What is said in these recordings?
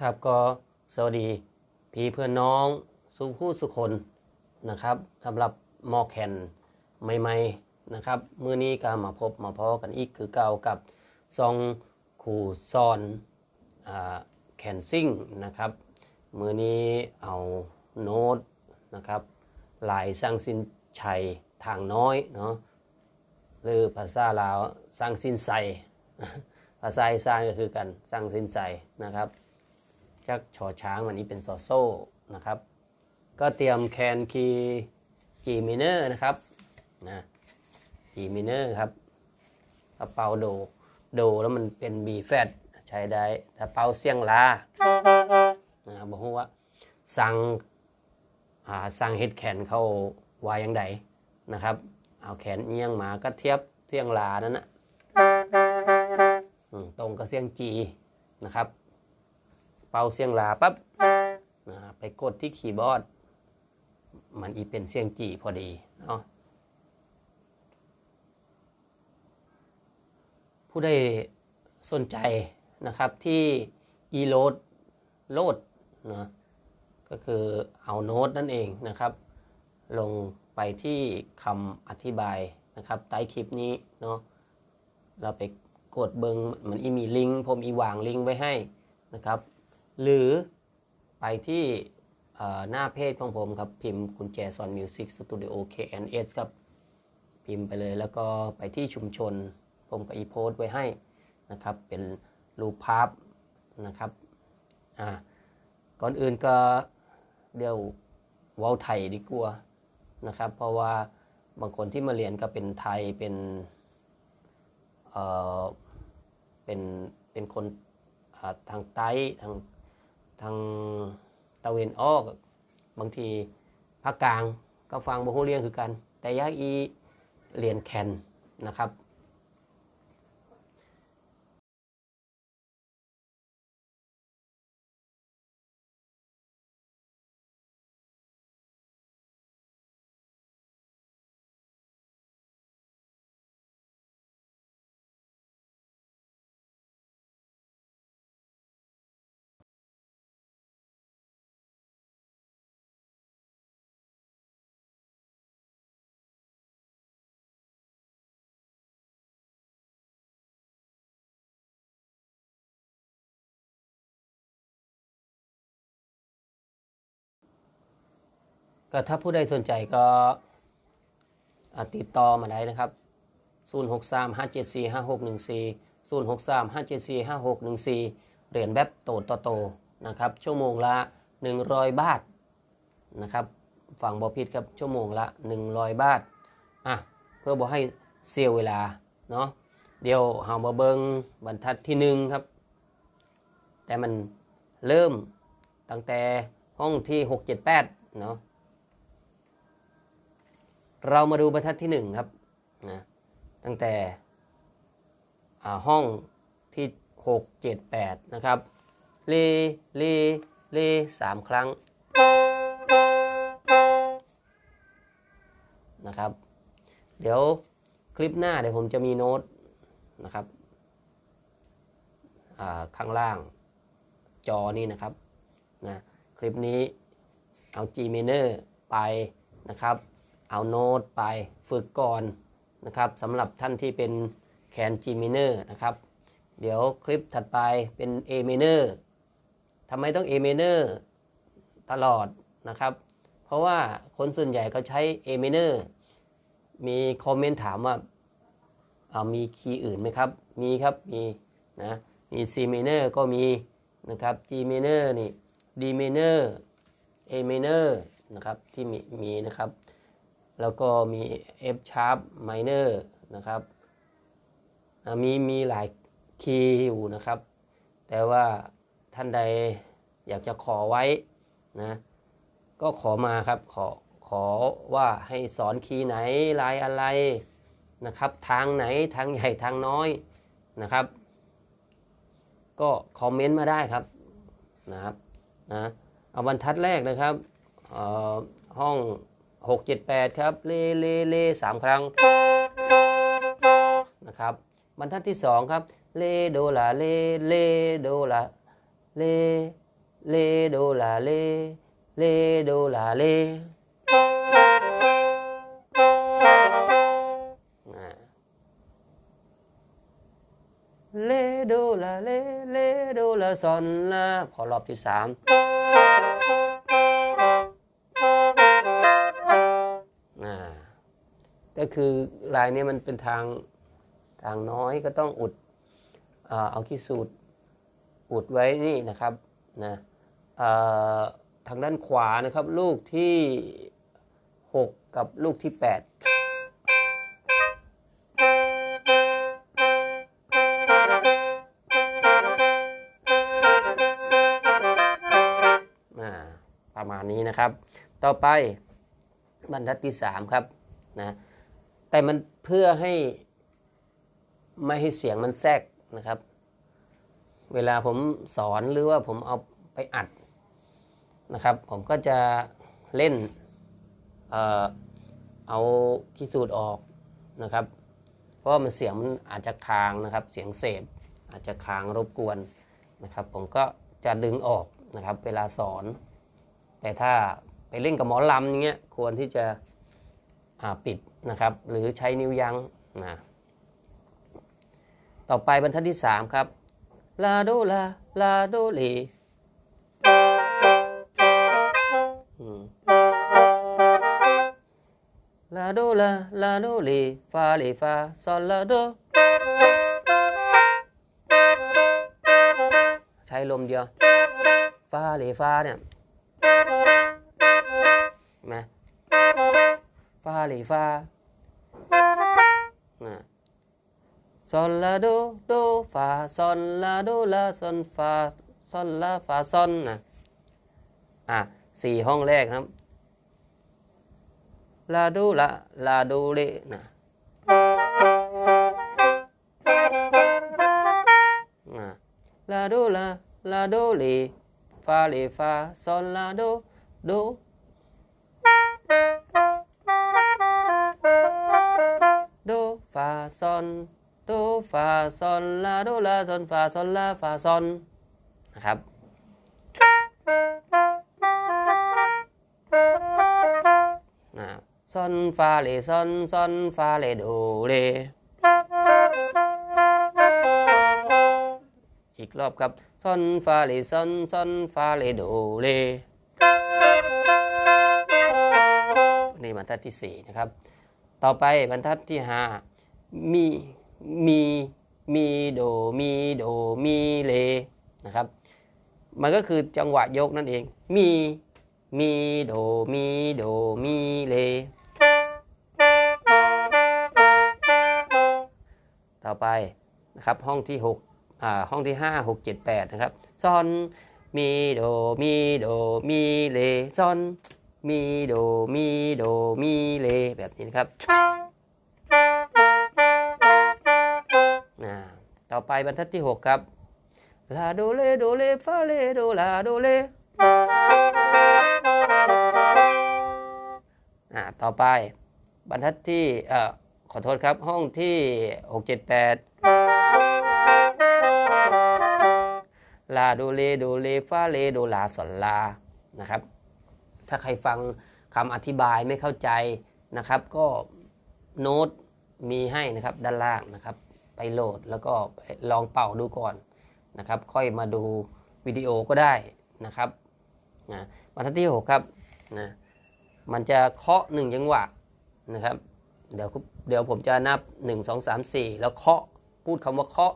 ครับก็สวัสดีพี่เพื่อนน้องสุผู้สุคนนะครับสำหรับมอแคนใหม่ๆนะครับมื้อนี้ก็มาพบมาพอกันอีกคือเก่ากับซองขู่ซอนอแคนซิ่งนะครับมื้อนี้เอาโน้ตนะครับลายสร้างสินชัยทางน้อยเนาะหรือภาษาลาวสร้างสินใสภาษาอีสานก็คือกันสร้างสินใสนะครับ จากชอช้างวันนี้เป็นซอโซ่นะครับ ก็เตรียมแคนคีย์ G minor นะครับนะ G minor ครับถ้าเป่าโดโดแล้วมันเป็น B flat ใช้ได้ถ้าเป่าเสียงลานะบอกว่าสั่งอ่าสั่งเฮ็ดแขนเขาวาอย่างใดนะครับ เอาแขนเอียงมาก็เทียบเสียงลานั่นนะตรงกับเสียง G นะครับ เป่าเสียงลาปั๊บไปกดที่คีย์บอร์ด มันอีเป็นเสียงจีพอดีเนาะผู้ได้สนใจนะครับที่ e load โลดนะก็คือเอาโน้ตนั่นเองนะครับ ลงไปที่คำอธิบายนะครับใต้คลิปนี้เนาะเราไปกดเบิงมันอีมีลิงก์ผมอีวางลิงก์ไว้ให้นะครับ หรือไปที่หน้าเพจของผมครับ พิมพ์กุญแจซอนมิวสิกสตูดิโอ KNS ครับ พิมพ์ไปเลยแล้วก็ไปที่ชุมชน ผมก็อีโพสต์ไว้ให้นะครับ เป็นรูปภาพนะครับอ่าก่อนอื่นก็เดี๋ยวว้าไทยดีกว่านะครับ เพราะว่าบางคนที่มาเรียนก็เป็นไทยเป็นเอ่อเป็นเป็นคนทางใต้ทาง ทางตะเวนออก บางทีภาคกลางก็ฟังบ่ฮู้เรื่องคือกัน แต่ยากอีเรียนแคนนะครับ ก็ถ้าผู้ใดสนใจก็ติดต่อมาได้นะครับ 063 574 5614 063 574 5614 เหรียญแบบโตต่อโตนะครับ ชั่วโมงละ 100 บาทนะครับฝั่งบอพิดครับชั่วโมงละ 100 บาทอะเพื่อบอกให้เสียเวลาเนาะเดี๋ยวเฮามาเบิงบรรทัดที่หนึ่งครับ แต่มันเริ่มตั้งแต่ห้องที่ 678 เนาะ เรามาดูบรรทัดที่หนึ่งครับนะตั้งแต่ห้องที่หกเจ็ดแปดนะครับเลเลเลสามครั้งนะครับ เดี๋ยวคลิปหน้าเดี๋ยวผมจะมีโน้ตนะครับข้างล่างจอนี่นะครับนะคลิปนี้เอา G minor ไปนะครับ เอาโน้ตไปฝึกก่อนนะครับสำหรับท่านที่เป็นแคน G minor นะครับ เดี๋ยวคลิปถัดไปเป็น A minor ทำไมต้อง A minor ตลอดนะครับ เพราะว่าคนส่วนใหญ่เขาใช้ A minor มีคอมเมนต์ถามว่าเอามีคีย์อื่นไหมครับ มีครับมีนะมี C minor ก็มีนะครับ G minor นี่ D minor A minor นะครับที่มีมีนะครับ แล้วก็มี F sharp minor นะครับมีมีหลายคีย์อยู่นะครับ แต่ว่าท่านใดอยากจะขอไว้นะก็ขอมาครับขอขอว่าให้สอนคีย์ไหนลายอะไรนะครับ ทางไหนทางใหญ่ทางน้อยนะครับ ก็คอมเมนต์มาได้ครับนะครับนะเอาบรรทัดแรกนะครับห้อง 6 7 8 ครับ เล เล เลสามครั้งนะครับ บรรทัดที่ 2 ครับ เล โดลา เล เลโดลา เล เลโดลา เล เลโดลา เล่เลโดลา เล เลโดลาซอนลาพอรอบที่สาม ก็คือลายนี้มันเป็นทางทางน้อยก็ต้องอุดอเอาขี้สูตรอุดไว้นี่นะครับนะทางด้านขวานะครับลูกที่ 6 กับลูกที่ 8ประมาณนี้นะครับ ต่อไปบรรทัดที่ 3 ครับนะ แต่มันเพื่อให้ไม่ให้เสียงมันแทรกนะครับ เวลาผมสอนหรือว่าผมเอาไปอัดนะครับ ผมก็จะเล่นเออเอาขี้สูตรออกนะครับ เพราะว่ามันเสียงมันอาจจะค้างนะครับ เสียงเสพอาจจะค้างรบกวนนะครับ ผมก็จะดึงออกนะครับ เวลาสอน แต่ถ้าไปเล่นกับหมอลำอย่างเงี้ยควรที่จะปิด นะครับ หรือใช้นิ้วยั้งนะต่อไปบรรทัดที่ 3 ครับลาโดลาลาโดเลอืมลาโดลาลาโดเลฟาเลฟาซอลลาโดใช้ลมเดียวฟาเลฟาเนี่ยไหมฟาเลฟา ซอลลาโดโดฟาซอนลาโดลาซอนฟาซอนลาฟาซอนนะอะสี่ห้องแรกครับลาโดละลาโดเลนะอะลาโดละลาโดเลฟาเลฟาซอนลาโดโดโดฟาซอน โดฟาซอนลาโดลาซอนฟาซอนลาฟาซอนนะครับนะซอนฟาเลซอนซอนฟาเลโดเลอีกรอบครับซอนฟาเลซอนซอนฟาเลโดเลนี่บรรทัดที่สี่นะครับ ต่อไปบรรทัดที่ห้ามี มีมีโดมีโดมีเลนะครับ มันก็คือจังหวะยกนั่นเอง มีมีโดมีโดมีเล ต่อไปนะครับห้องที่6อ่าห้องที่ 5 6 7 8 นะครับซอนมีโดมีโดมีเลซอนมีโดมีโดมีเลแบบนี้นะครับ ต่อไปบรรทัดที่ 6 ครับลาโดเลโดเลฟาเลโดลาโดเลอ่าต่อไปบรรทัดที่เอ่อขอโทษครับห้องที่ 6 7 8 ลาโดเลโดเลฟาเลโดลาสอนลานะครับ ถ้าใครฟังคำอธิบายไม่เข้าใจนะครับ ก็โน้ตมีให้นะครับด้านล่างนะครับ ไปโหลดแล้วก็ลองเป่าดูก่อนนะครับ ค่อยมาดูวิดีโอก็ได้นะครับนะบรรทัดที่ 6 ครับนะมันจะเคาะหนึ่งจังหวะนะครับเดี๋ยวเดี๋ยวผมจะนับ 1 2 3 4 แล้วเคาะพูดคำว่าเคาะ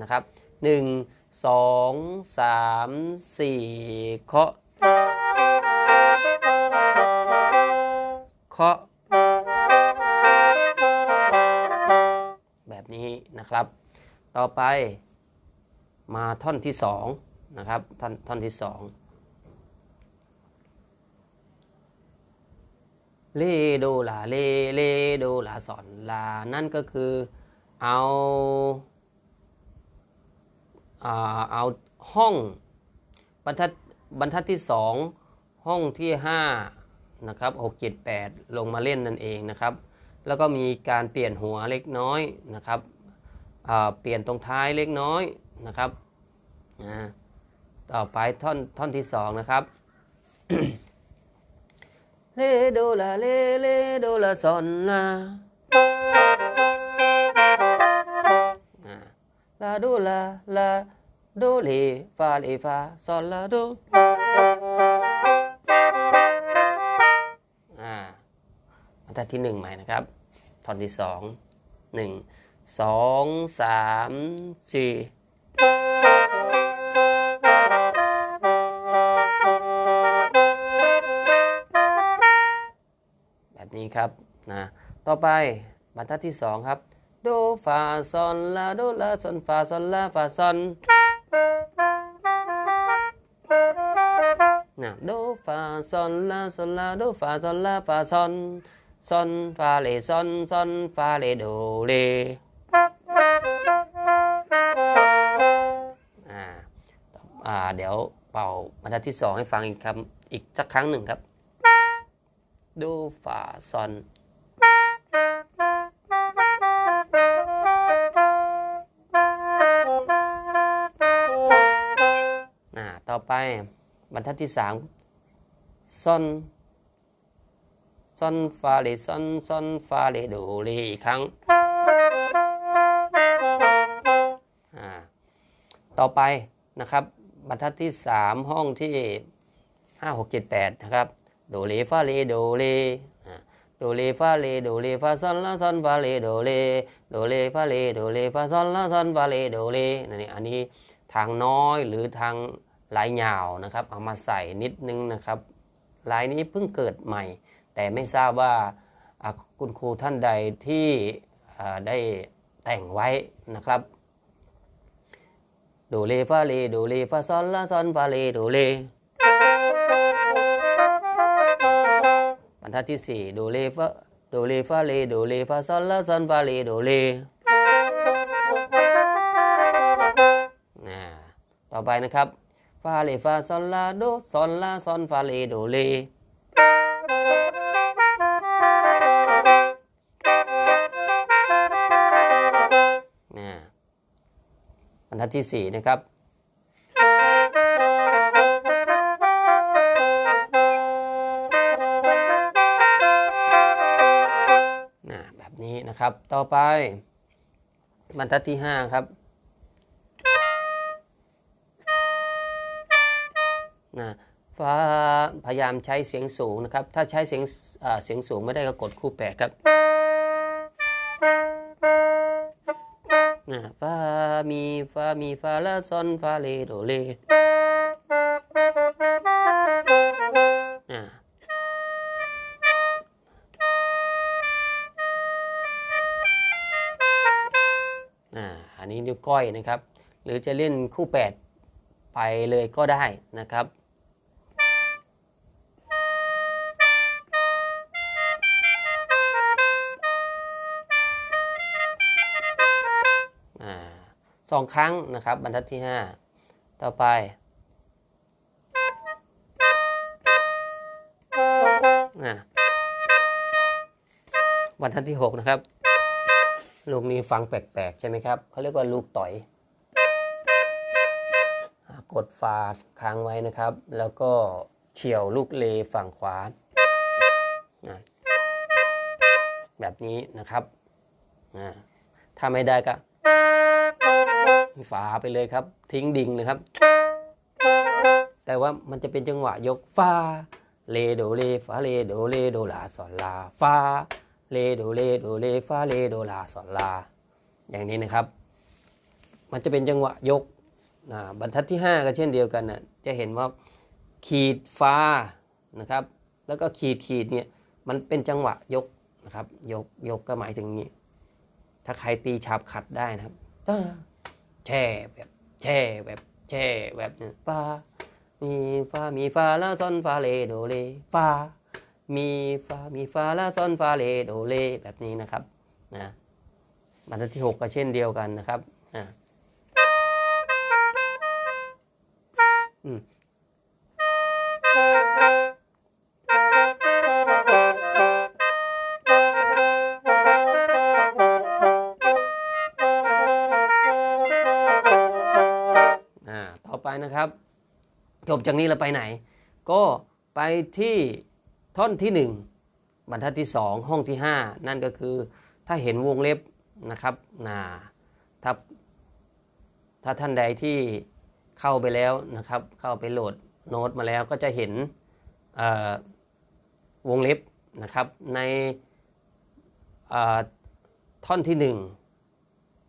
นะครับ1 2 3 4 เคาะเคาะ นะครับ ต่อไปมาท่อนที่สองนะครับท่อนท่อนที่สองเลโดลาเลเลโดลาสอนลา นั่นก็คือเอาอ่าเอาห้องบรรทัดบรรทัดที่สองห้องที่ห้านะครับหกเจ็ดแปดลงมาเล่นนั่นเองนะครับ แล้วก็มีการเปลี่ยนหัวเล็กน้อยนะครับ เปลี่ยนตรงท้ายเล็กน้อยนะครับต่อไปท่อนท่อนที่สองนะครับเลโดลาเลเลโดลาซอนลาอ่าลาโดลาลาโดเลฟาเลฟาซอนลาโดอ่ามาตัดที่หนึ่งใหม่นะครับท่อนที่สองหนึ่ง สองสามสี่แบบนี้ครับนะต่อไปบรรทัดที่สองครับ โดฟาซอนลาโดลาซอนฟาซอนลาฟาซอนนะโดฟาซอนลาซอนลาโดฟาซอนลาฟาซอนซอนฟาเลซอนซอนฟาเลโดเล อ่า เดี๋ยวเป่าบรรทัดที่สองให้ฟังอีกคำอีกสักครั้งหนึ่งครับโดฟาซอนอ่าต่อไปบรรทัดที่สามซอนซอนฟาเลซอนซอนฟาเลโดเลอีกครั้ง ต่อไปนะครับ บรรทัดที่สามห้องที่ห้าหกเจ็ดแปดนะครับ โดเลฟาเลโดเล่โดเลฟาเลโดเลฟาซอนลาซอนฟาเลโดเลโดเลฟาเลโดเลฟาซอนลาซอนฟาเลโดเลนั่นนี่อันนี้ทางน้อยหรือทางลายยาวนะครับ เอามาใส่นิดนึงนะครับลายนี้เพิ่งเกิดใหม่ แต่ไม่ทราบว่าคุณครูท่านใดที่ได้แต่งไว้นะครับ โดเลฟาเลโดเลฟาซอนลาซอนฟาเลโดเลบรรทัดที่สี่โดเลฟาโดเลฟาเลโดเลฟาซอนลาซอนฟาเลโดเลนะต่อไปนะครับฟาเลฟาซอนลาโดซอนลาซอนฟาเลโดเล ทัดที่สี่นะครับนะแบบนี้นะครับ ต่อไปบรรทัดที่ 5 ครับนะฟ้าพยายามใช้เสียงสูงนะครับ ถ้าใช้เสียงเอ่อเสียงสูงไม่ได้ก็กดคู่แปดครับ นะฟามีฟามีฟาลาซอนฟาเลโดเลนะอ่าอันนี้นิ้วก้อยนะครับ หรือจะเล่นคู่แปดไปเลยก็ได้นะครับ สองครั้งนะครับ บรรทัดที่ 5 ต่อไปอ่าบรรทัดที่ 6 นะครับ ลูกนี้ฟังแปลกๆ ใช่ไหมครับ เขาเรียกว่าลูกต่อยกดฟาดค้างไว้นะครับ แล้วก็เฉียวลูกเลฝั่งขวา แบบนี้นะครับ ถ้าไม่ได้ก็ ฝาไปเลยครับ ทิ้งดิ่งเลยครับ แต่ว่ามันจะเป็นจังหวะยกฟาเลโดเลฟาเลโดเลโดลาสอนลาฟาเลโดเลโดเลฟาเลโดลาสอนลา อย่างนี้นะครับ มันจะเป็นจังหวะยกนะบรรทัดที่ 5 ก็เช่นเดียวกันนะจะเห็นว่าขีดฟ้านะครับ แล้วก็ขีดขีดเนี่ยมันเป็นจังหวะยกนะครับ ยกยกก็หมายถึงนี้ ถ้าใครตีฉาบขัดได้นะครับ แช่แบบแช่แบบแช่แบบนี่ยฟ้ามีฟ้ามีฟ้าลาซอนฟาเลโดเลฟ้ามีฟ้ามีฟ้าลาซอนฟาเลโดเลแบบนี้นะครับนะบรรทัดที่หกก็เช่นเดียวกันนะครับอ่าอืม จบจากนี้เราไปไหน ก็ไปที่ท่อนที่หนึ่งบรรทัดที่สองห้องที่ห้านั่นก็คือถ้าเห็นวงเล็บนะครับนะถ้าถ้าท่านใดที่เข้าไปแล้วนะครับ เข้าไปโหลดโน้ตมาแล้วก็จะเห็นวงเล็บนะครับในท่อนที่หนึ่ง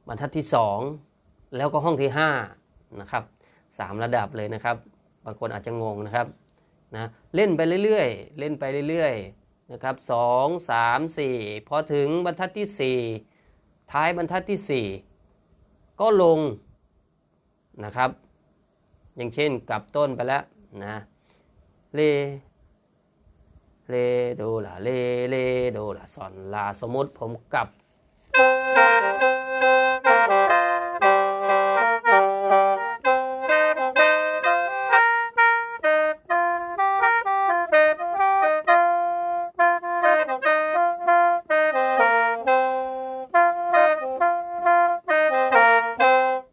บรรทัดที่สองแล้วก็ห้องที่ห้านะครับสามระดับเลยนะครับ บางคนอาจจะงงนะครับนะเล่นไปเรื่อยๆ เล่นไปเรื่อยๆนะครับสองสามสี่พอถึงบรรทัดที่สี่ท้ายบรรทัดที่สี่ก็ลงนะครับ อย่างเช่นกลับต้นไปแล้วนะเลเลโดลาเลเลโดลาซอนลาสมมติผมกลับ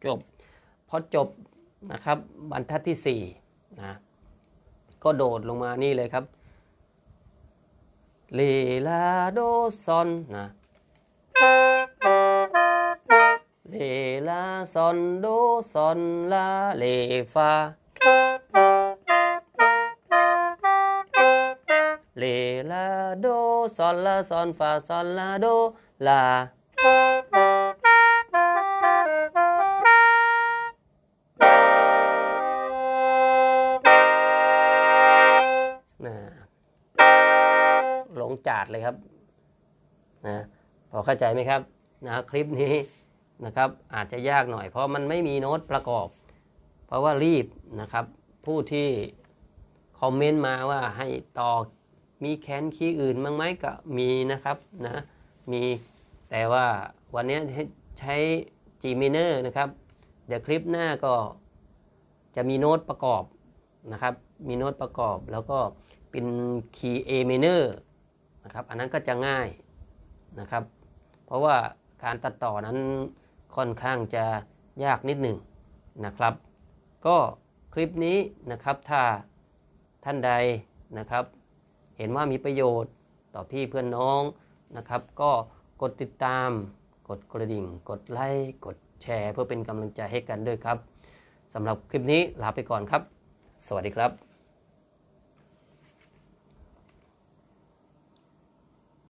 จบ พอจบนะครับบรรทัดที่4นะก็โดดลงมานี่เลยครับเลลาโดซอนนะเลลาซอนโดซอนลาเลฟาเลลาโดซอนลาซอนฟาซอนลาโดลา จาดเลยครับนะพอเข้าใจไหมครับนะคลิปนี้นะครับอาจจะยากหน่อย เพราะมันไม่มีโน้ตประกอบ เพราะว่ารีบนะครับ ผู้ที่คอมเมนต์มาว่าให้ต่อมีแคนคีย์อื่นบ้างไหมก็มีนะครับนะมีแต่ว่าวันนี้ใช้ G minor นะครับ เดี๋ยวคลิปหน้าก็จะมีโน้ตประกอบนะครับ มีโน้ตประกอบแล้วก็เป็นคีย์ A minor นะครับ อันนั้นก็จะง่ายนะครับ เพราะว่าการตัดต่อนั้นค่อนข้างจะยากนิดหนึ่งนะครับ ก็คลิปนี้นะครับถ้าท่านใดนะครับ เห็นว่ามีประโยชน์ต่อพี่เพื่อนน้องนะครับ ก็กดติดตามกดกระดิ่ง กดไลค์กดแชร์ เพื่อเป็นกำลังใจให้กันด้วยครับสำหรับคลิปนี้ลาไปก่อนครับ สวัสดีครับ